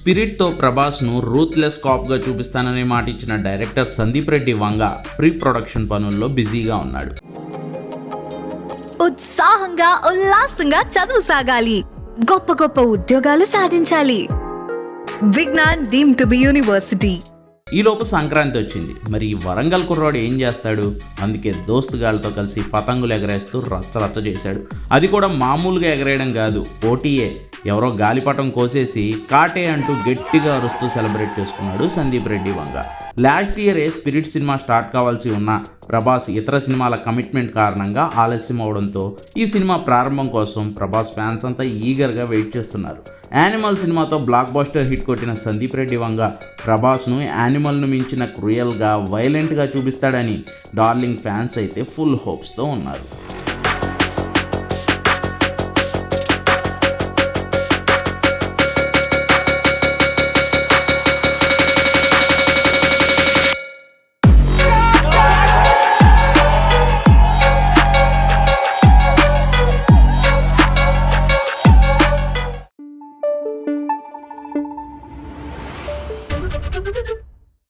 స్పిరిట్తో ప్రభాస్ను ruthless కాప్గా చూపిస్తానని మాట ఇచ్చిన director Sandeep Reddy Vanga pre production పనుల్లో బిజీగా ఉన్నాడు. ఉత్సాహంగా ఉల్లాసంగా చదువు సాగాలి. గొప్ప గొప్ప ఉద్యోగాలు సాధించాలి. Vignan deem to be university ఈలోపు సంక్రాంతి వచ్చింది. మరి ఈ వరంగల్ కుర్రాడు ఏం చేస్తాడు? అందుకే దోస్తుగాళ్ళతో కలిసి పతంగులు ఎగరేస్తూ రచ్చ రచ్చ చేశాడు. అది కూడా మామూలుగా ఎగరేయడం కాదు పోటీయే ఎవరో గాలిపటం కోసేసి కాటే అంటూ గట్టిగా అరుస్తూ సెలబ్రేట్ చేసుకున్నాడు సందీప్ రెడ్డి వంగ. లాస్ట్ ఇయరే స్పిరిట్ సినిమా స్టార్ట్ కావాల్సి ఉన్న ప్రభాస్ ఇతర సినిమాల కమిట్మెంట్ కారణంగా ఆలస్యం అవడంతో ఈ సినిమా ప్రారంభం కోసం ప్రభాస్ ఫ్యాన్స్ అంతా ఈగర్గా వెయిట్ చేస్తున్నారు. యానిమల్ సినిమాతో బ్లాక్ బస్టర్ హిట్ కొట్టిన సందీప్ రెడ్డి వంగ ప్రభాస్ను యానిమల్ను మించిన క్రూయల్గా వైలెంట్గా చూపిస్తాడని డార్లింగ్ ఫ్యాన్స్ అయితే ఫుల్ హోప్స్తో ఉన్నారు.